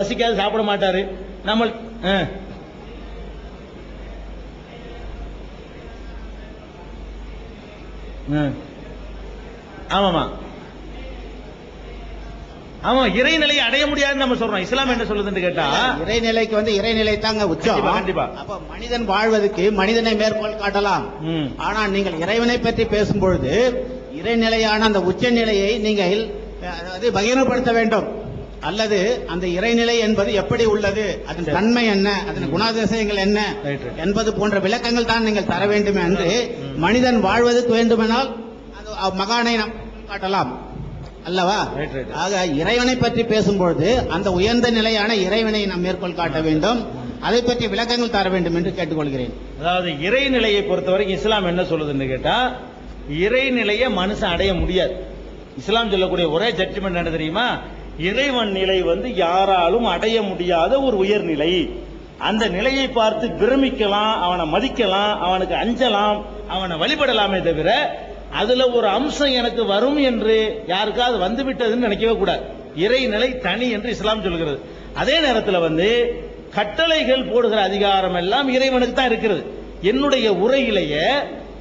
பசிக்காது சாப்பிட மாட்டாரு. நம்ம. ஆமாமா. ஆமா இறைநிலையை அடைய முடியாதுன்னு நம்ம சொல்றோம். இஸ்லாம் என்ன சொல்லுதுன்னு கேட்டா இறைநிலைக்கு வந்து இறைநிலை தாங்க உச்சம். கண்டிப்பா. அப்ப மனிதன் வாழ்வதற்கு மனிதனை மேற்கோள் காட்டலாம். ஆனா நீங்கள் இறைவனை பற்றி பேசும்பொழுது இறைநிலையான அந்த உச்ச நிலையை நீங்கள் அஹ், அது பகிரப்படுத்த வேண்டும். அல்லது அந்த இறைநிலை என்பது எப்படி உள்ளது? அதன். தன்மை என்ன? அதன் குணாதிசயங்கள் என்ன. என்பது போன்ற விளக்கங்கள் தான் நீங்கள் தர வேண்டும் என்று. மனிதன் வாழ்வதற்கு அவ் மகானை நாம் காட்டலாம். அல்லவா. ஆக இறைவனை பற்றி பேசும்பொழுது அந்த உயர்ந்த நிலையான இறைவனை நாம் மேற்கோள் காட்ட வேண்டும். அதை பற்றி விளக்கங்கள் தர வேண்டும் என்று கேட்டுக்கொள்கிறேன். அதாவது இறைநிலையை பொறுத்த வரைக்கும் இஸ்லாம் என்ன சொல்லுதுன்னு கேட்டா இறைநிலையை மனுஷன் அடைய முடியாது. இஸ்லாம் சொல்லக்கூடிய ஒரே ஜட்ஜ்மெண்ட் என்ன தெரியுமா? இறைவன் நிலை வந்து யாராலும் அடைய முடியாத ஒரு உயர்நிலை. அந்த நிலையை பார்த்து பிரமிக்கலாம் அவனை மதிக்கலாம் அவனுக்கு அஞ்சலாம் அவனை வழிபடலாமே தவிர அதுல ஒரு அம்சம் எனக்கு வரும் என்று யாருக்காவது வந்து விட்டதுன்னு நினைக்கவே கூடாது. இறைநிலை தனி என்று இஸ்லாம் சொல்கிறது. அதே நேரத்தில் வந்து கட்டளைகள் போடுகிற அதிகாரம் எல்லாம் இறைவனுக்கு தான் இருக்கிறது. என்னுடைய உரையிலேயே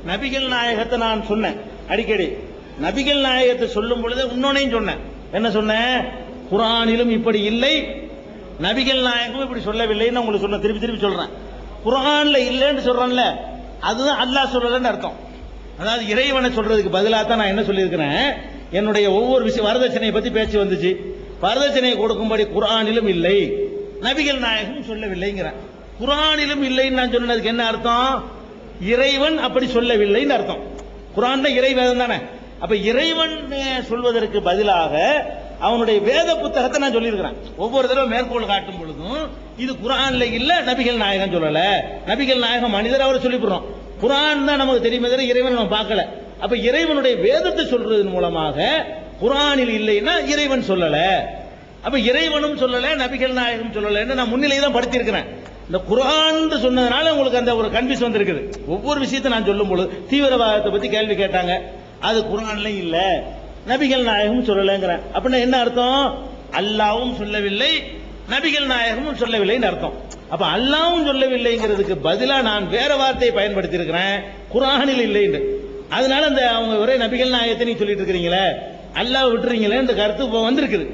நபிகள் நாயகத்தை நான் சொன்னேன். அடிக்கடி நபிகள் நாயகத்தை சொல்லும் பொழுது இன்னொன்னையும் சொன்னேன். என்ன சொன்னேன்? குரானிலும் இப்படி இல்லை. நபிகள் நாயகம் இப்படி சொல்லவில்லைன்னு உங்களுக்கு சொன்ன திருப்பி திருப்பி சொல்றேன். குரான்ல இல்லைன்னு சொல்றேன்ல அதுதான் அல்லாஹ் சொல்றதுன்னு அர்த்தம். அதாவது இறைவனை சொல்றதுக்கு பதிலாக தான் நான் என்ன சொல்லியிருக்கிறேன்? என்னுடைய ஒவ்வொரு விஷயம் வரதட்சணையை பத்தி பேச்சு வந்துச்சு. வரதட்சணையை கொடுக்கும்படி குரானிலும் இல்லை. நபிகள் நாயகம் சொல்லவில்லைங்கிறேன். குரானிலும் இல்லைன்னு நான் சொன்னதுக்கு என்ன அர்த்தம்? இறைவன் அப்படி சொல்லவில்லைன்னு அர்த்தம். குரான் இறை வேதம் தானே. அப்ப இறைவன் சொல்வதற்கு பதிலாக அவனுடைய வேத புத்தகத்தை நான் சொல்லியிருக்கிறேன். ஒவ்வொரு தடவை மேற்கோள் காட்டும் பொழுதும் இது குரான்ல இல்ல நபிகள் நாயகம் சொல்லல. நபிகள் நாயகம் மனிதர் அவரை சொல்லிவிடுறோம். குரான் தான் நமக்கு தெரியுமே தவிர இறைவன் நம்ம பார்க்கல. அப்ப இறைவனுடைய வேதத்தை சொல்றதன் மூலமாக குரானில் இல்லைன்னா இறைவன் சொல்லல. அப்ப இறைவனும் சொல்லல நபிகள் நாயகம் சொல்லலன்னு நான் முன்னிலையை தான் படுத்திருக்கிறேன் இந்த குரான் சொன்னதுனால உங்களுக்கு அந்த ஒரு கன்ஃபியூஸ் வந்திருக்குது. ஒவ்வொரு விஷயத்தை நான் சொல்லும் பொழுது தீவிரவாதத்தை பத்தி கேள்வி கேட்டாங்க. அது குரான்ல இல்ல. நபிகள் நாயகம் சொல்லலைங்கிறேன் அப்படின்னா என்ன அர்த்தம்? அல்லாவும் சொல்லவில்லை நபிகள் நாயகமும் சொல்லவில்லைன்னு அர்த்தம். அப்ப அல்லாவும் சொல்லவில்லைங்கிறதுக்கு பதிலா நான் வேற வார்த்தையை பயன்படுத்தி இருக்கிறேன் குரானில் இல்லைன்னு அதனால அந்த அவங்க ஒரே நபிகள் நாயகத்தை நீ சொல்லிட்டு இருக்கிறீங்களே அல்லாஹ் விட்டுறீங்களே இந்த கருத்து இப்போ வந்திருக்குது.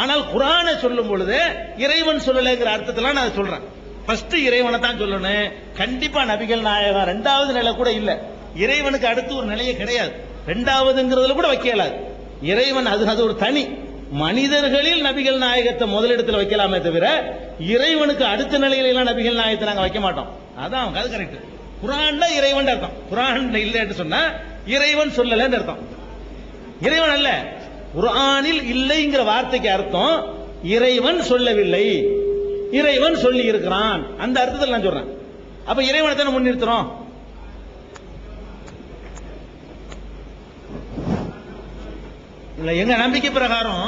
ஆனால் குரானை சொல்லும் பொழுது இறைவன் சொல்லலைங்கிற அர்த்தத்தெல்லாம் நான் அதை சொல்றேன். ஃபர்ஸ்ட் இறைவனை தான் சொல்லணும். கண்டிப்பா நபிகள் நாயகம் ரெண்டாவது நிலை கூட இல்லை. இறைவனுக்கு அடுத்து ஒரு நிலையே கிடையாது. ரெண்டாவதுங்கிறதுல கூட வைக்கலாது இறைவன் அது அது ஒரு தனி. மனிதர்களில் நபிகள் நாயகத்தை முதலிடத்தில் வைக்கலாமே தவிர இறைவனுக்கு அடுத்த நிலையில எல்லாம் நபிகள் நாயகத்தை நாங்கள் வைக்க மாட்டோம். அதான் அது கரெக்ட் குரான்ல இறைவன் அர்த்தம். குரான் இல்லைன்னு சொன்னா இறைவன் சொல்லலன்னு அர்த்தம். இறைவன் அல்ல. குரானில் இல்லைங்கிற வார்த்தைக்கு அர்த்தம் இறைவன் சொல்லவில்லை. இறைவன் சொல்லி இருக்கிறான் அந்த அர்த்தத்தில் நான் சொல்றேன். அப்ப இறைவனை தானே முன்னிறுத்துறோம்? இல்லை எங்கள் நம்பிக்கை பிரகாரம்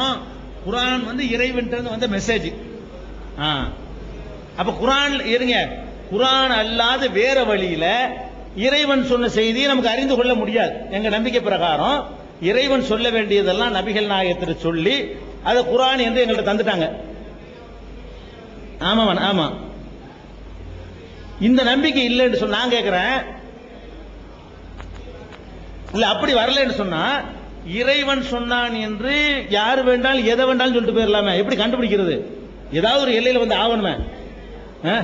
குரான் வந்து இறைவன் வந்த மெசேஜ் ஆ. அப்போ குரான் இருங்க. குரான் அல்லாத வேற வழியில் இறைவன் சொன்ன செய்தியை நமக்கு அறிந்து கொள்ள முடியாது. எங்கள் நம்பிக்கை பிரகாரம் இறைவன் சொல்ல வேண்டியதெல்லாம் நபிகள் நாயகத்தில் சொல்லி அதை குரான் என்று எங்கள்கிட்ட தந்துட்டாங்க. ஆமாம் ஆமாம் இந்த நம்பிக்கை இல்லைன்னு சொன்னா நான் கேட்குறேன் இல்லை அப்படி வரலன்னு சொன்னால் இறைவன் சொன்னான் என்று யார் வேண்டாலும் எதை வேண்டாலும் சொல்லிட்டு போயிடலாமே. எப்படி கண்டுபிடிக்கிறது? ஏதாவது ஒரு எல்லையில வந்து ஆவணுமே ஆ?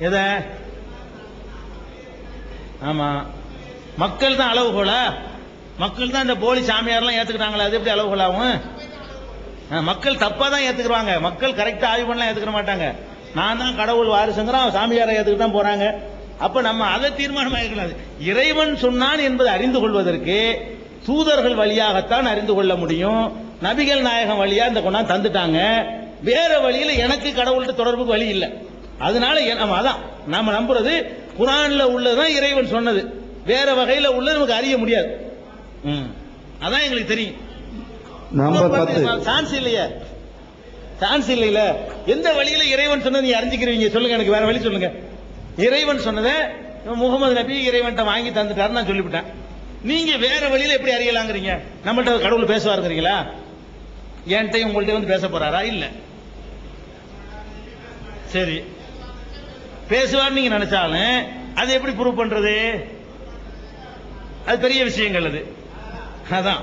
எதை? ஆமா. மக்கள் தான் அளவுகோல மக்கள் தான் இந்த போலி சாமியார்லாம் ஏத்துக்கிட்டாங்களா அது எப்படி அளவுகோலாகும் ஆ, மக்கள் தப்பா தான் ஏத்துக்குறாங்க மக்கள் கரெக்டா ஆய்வு பண்ணலாம் ஏத்துக்க மாட்டாங்க. நான் தான் கடவுள் வாரிசுங்கிறான் சாமியாரை ஏத்துக்கிட்டு தான் போறாங்க. அப்ப நம்ம அதை தீர்மானமாக ஆகிக்கூடாது இறைவன் சொன்னான் என்பதை அறிந்து கொள்வதற்கு தூதர்கள் வழியாகத்தான் அறிந்து கொள்ள முடியும். நபிகள் நாயகம் வழியா இந்த கொண்டாந்து தந்துட்டாங்க. வேற வழியில எனக்கு கடவுள்கிட்ட தொடர்புக்கு வழி இல்லை. அதனால நம்ம அதான். நாம நம்புறது குரான்ல உள்ளதுதான் இறைவன் சொன்னது. வேற வகையில உள்ளது நமக்கு அறிய முடியாது. ம். அதான் எங்களுக்கு தெரியும். சான்ஸ் இல்லையே. சான்ஸ் இல்லையில. எந்த வழியில இறைவன் சொன்னது நீ அறிஞ்சுக்கிறீங்க? சொல்லுங்க எனக்கு வேற வழி சொல்லுங்க. இறைவன் சொன்னதை முகமது நபி இறைவன்ட்ட வாங்கி தந்துட்டாருன்னு நான் சொல்லிவிட்டேன். நீங்க வேற வழியில எப்படி அறியலாங்கிறீங்க? நம்மள்ட்ட கடவுள் பேசுவாருங்கிறீங்களா? என்கிட்ட உங்கள்கிட்ட வந்து பேச போறாரா? இல்ல. சரி. பேசுவார் நீங்க நினைச்சாலும் அது எப்படி ப்ரூவ் பண்றது? அது பெரிய விஷயங்கள் அது. அதான்.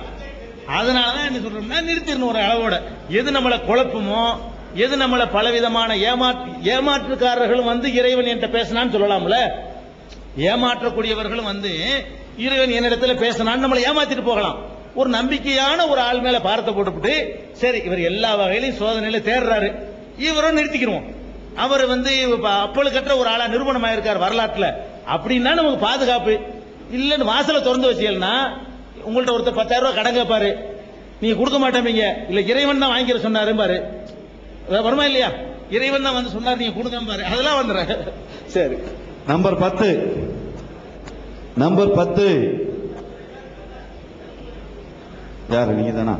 அதனாலதான் என்ன சொல்றோம்னா நிறுத்திடணும் ஒரு அளவோட. எது நம்மளை குழப்பமோ எது நம்மளை பலவிதமான ஏமாற்று ஏமாற்றுக்காரர்களும் வந்து இறைவன் என்கிட்ட பேசினான்னு சொல்லலாம்ல? ஏமாற்றக்கூடியவர்களும் வந்து இறைவன் என்னிடத்துல பேசினான்னு நம்மளை ஏமாத்திட்டு போகலாம். ஒரு நம்பிக்கையான ஒரு ஆள் மேல பாரத்தை போட்டுவிட்டு சரி இவர் எல்லா வகையிலையும் சோதனையில தேடுறாரு இவரும் நிறுத்திக்கிறோம் அவர் வந்து அப்பழுக்கற்ற ஒரு ஆளா நிரூபணம் ஆயிருக்கார் வரலாற்றுல. அப்படின்னா நமக்கு பாதுகாப்பு. இல்லைன்னு வாசலை திறந்து வச்சீங்கன்னா உங்கள்ட்ட ஒருத்தர் பத்தாயிரம் ரூபாய் கடன் கேட்பாரு நீங்க கொடுக்க மாட்டேங்க இல்ல இறைவன் தான் வாங்கிக்கிற சொன்னாரு பாரு. வருமா இல்லையா? இறைவன் தான் வந்து சொன்னார் நீங்க கொடுங்க பாரு அதெல்லாம் வந்துடுற சரி. நம்பர் பத்து. நம்பர் பத்து. யாரு நீங்க தானா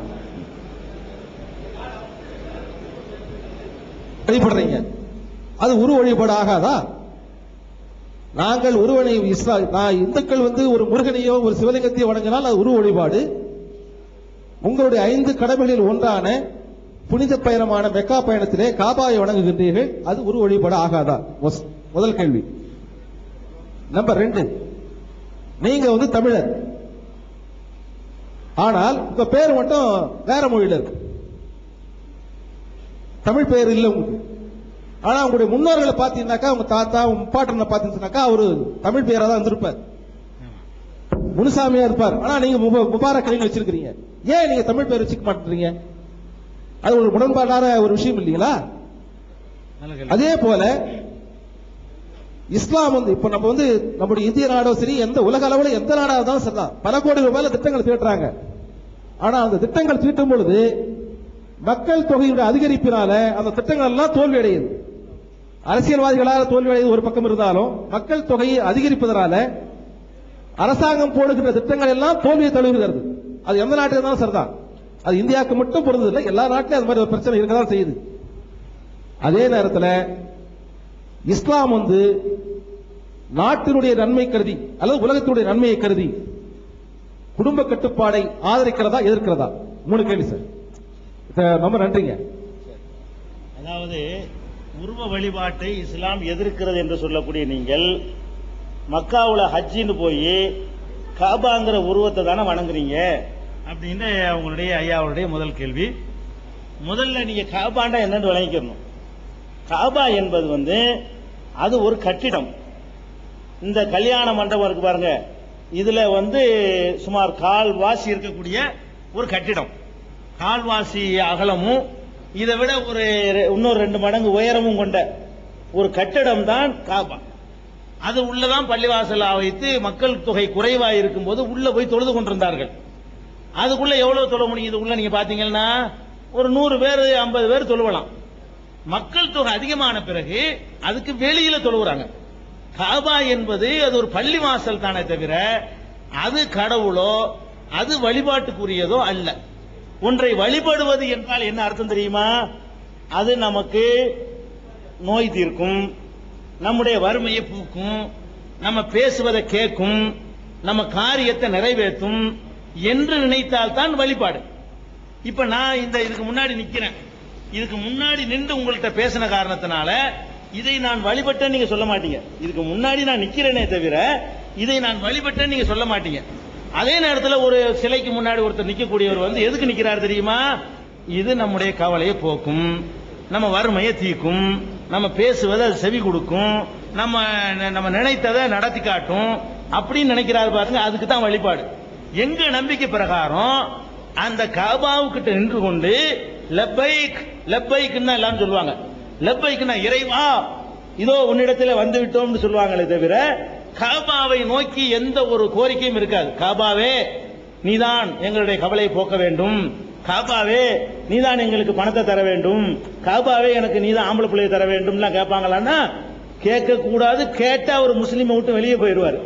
வழிபடுறீங்க. அது உரு வழிபாடு ஆகாதா? நாங்கள் உருவனை இஸ்லா நான் இந்துக்கள் வந்து ஒரு முருகனையோ ஒரு சிவலிங்கத்தையோ வணங்கினால் அது உரு வழிபாடு. உங்களுடைய ஐந்து கடமைகளில் ஒன்றான புனித பயணமான மெக்கா பயணத்திலே காபாயை வணங்குகின்றீர்கள். அது உரு வழிபாடு ஆகாதா? முதல் கேள்வி. நம்பர் ரெண்டு. நீங்க வந்து தமிழர். ஆனால் உங்க பேர் மட்டும் வேற மொழியில இருக்கு. தமிழ் பெயர் இல்ல உங்களுக்கு. ஆனா உங்களுடைய முன்னோர்களை பாத்தீங்கன்னாக்கா உங்க தாத்தா உங்க முப்பாட்டனை பாத்தீங்கன்னாக்கா அவரு தமிழ் பெயரா தான் இருந்திருப்பார். முனுசாமியா இருப்பார். ஆனா நீங்க முப- முபாரக் அலின்னு வச்சிருக்கீங்க ஏன் நீங்க தமிழ் பெயர் வச்சுக்க மாட்டேறீங்க அது ஒரு உடன்பாடான ஒரு விஷயம் இல்லைங்களா. அதே போல இஸ்லாம் வந்து இப்ப நம்ம வந்து நம்முடைய இந்திய நாடோ சரி எந்த உலக அளவில் எந்த நாடா இருந்தாலும் சரிதான் பல கோடி ரூபாயில திட்டங்கள் தீட்டுறாங்க. ஆனா அந்த திட்டங்கள் தீட்டும் பொழுது மக்கள் தொகையுடைய அதிகரிப்பினால அந்த திட்டங்கள் எல்லாம் தோல்வி அடையுது. அரசியல்வாதிகளால் தோல்வி அடையுது ஒரு பக்கம் இருந்தாலும் மக்கள் தொகையை அதிகரிப்பதனால அரசாங்கம் போடுகின்ற திட்டங்கள் எல்லாம் தோல்வியை தழுவுகிறது. அது எந்த நாட்டுக்கு இருந்தாலும் சரிதான் அது இந்தியாவுக்கு மட்டும் பொருந்தது இல்லை எல்லா நாட்டிலும் அது மாதிரி ஒரு பிரச்சனை இருக்கதான் செய்யுது. அதே நேரத்தில் இஸ்லாம் வந்து நாட்டினுடைய நன்மை கருதி அல்லது உலகத்தினுடைய நன்மையை கருதி குடும்ப கட்டுப்பாடை ஆதரிக்கிறதா எதிர்க்கிறதா? மூணு கேள்வி சார். ரொம்ப நன்றிங்க. அதாவது உருவ வழிபாட்டை இஸ்லாம் எதிர்க்கிறது என்று சொல்லக்கூடிய நீங்கள் மக்காவுல ஹஜ்ஜின்னு போய் காபாங்கிற உருவத்தை தானே வணங்குறீங்க? அப்படின்னு அவங்களுடைய ஐயாவுடைய முதல் கேள்வி. முதல்ல நீங்க காபாண்டா என்னன்னு விளங்கிக்கணும். காபா என்பது வந்து அது ஒரு கட்டிடம். இந்த கல்யாண மண்டபம் இருக்கு பாருங்க. இதுல வந்து சுமார் கால்வாசி இருக்கக்கூடிய ஒரு கட்டிடம். கால்வாசி அகலமும் இதை விட ஒரு ரெ- இன்னொரு ரெண்டு மடங்கு உயரமும் கொண்ட ஒரு கட்டிடம் தான் காபா. அது உள்ளதான் பள்ளிவாசல் வைத்து மக்கள் தொகை குறைவா இருக்கும்போது உள்ள போய் தொழுது கொண்டிருந்தார்கள். அதுக்குள்ள எவ்வளவு தொழ முடியும் உள்ள நீங்க பாத்தீங்கன்னா ஒரு நூறு பேர் ஐம்பது பேர் தொழுவலாம். மக்கள் தொகை அதிகமான பிறகு அதுக்கு வெளியில தொழுகிறாங்க காபா என்பது அது ஒரு பள்ளி வாசல் தானே தவிர அது கடவுளோ அது வழிபாட்டுக்குரியதோ அல்ல. ஒன்றை வழிபடுவது என்றால் என்ன அர்த்தம் தெரியுமா? அது நமக்கு நோய் தீர்க்கும் நம்முடைய வறுமையை பூக்கும் நம்ம பேசுவதை கேட்கும் நம்ம காரியத்தை நிறைவேற்றும் என்று நினைத்தால் தான் வழிபாடு. இப்ப நான் இந்த இதுக்கு முன்னாடி நிக்கிறேன். இதுக்கு முன்னாடி நின்று உங்கள்கிட்ட பேசின காரணத்தினால இதை நான் வழிபட்டேன்னு நீங்க சொல்ல மாட்டீங்க. இதுக்கு முன்னாடி நான் நிக்கிறேனே தவிர இதை நான் வழிபட்டேன்னு நீங்க சொல்ல மாட்டீங்க. அதே நேரத்தில் ஒரு சிலைக்கு முன்னாடி ஒருத்தர் நிற்கக்கூடியவர் வந்து எதுக்கு நிற்கிறார் தெரியுமா? இது நம்முடைய கவலையை போக்கும் நம்ம வறுமையை தீக்கும் நம்ம பேசுவதை அது செவி கொடுக்கும் நம்ம நம்ம நினைத்ததை நடத்தி காட்டும் அப்படின்னு நினைக்கிறாரு பாருங்க அதுக்கு தான் வழிபாடு. எங்க நம்பிக்கை பிரகாரம் அந்த காபாவுக்கிட்ட நின்று கொண்டு லப்பைக் லெப்பைக்குன்னா தான் எல்லாரும் சொல்லுவாங்க. லெப்பைக்குன்னா இறைவா இதோ உன்னிடத்தில் வந்து விட்டோம்னு சொல்லுவாங்களே தவிர காபாவை நோக்கி எந்த ஒரு கோரிக்கையும் இருக்காது. காபாவே நீதான் எங்களுடைய கவலையை போக்க வேண்டும். காபாவே நீதான் எங்களுக்கு பணத்தை தர வேண்டும். காபாவே எனக்கு நீதான் ஆம்பளை பிள்ளையை தர வேண்டும்லாம் கேட்பாங்களான்னா கேட்க கூடாது கேட்டா ஒரு முஸ்லீமை விட்டு வெளியே போயிடுவார்.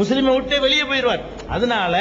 முஸ்லீமை விட்டே வெளியே போயிடுவார். அதனால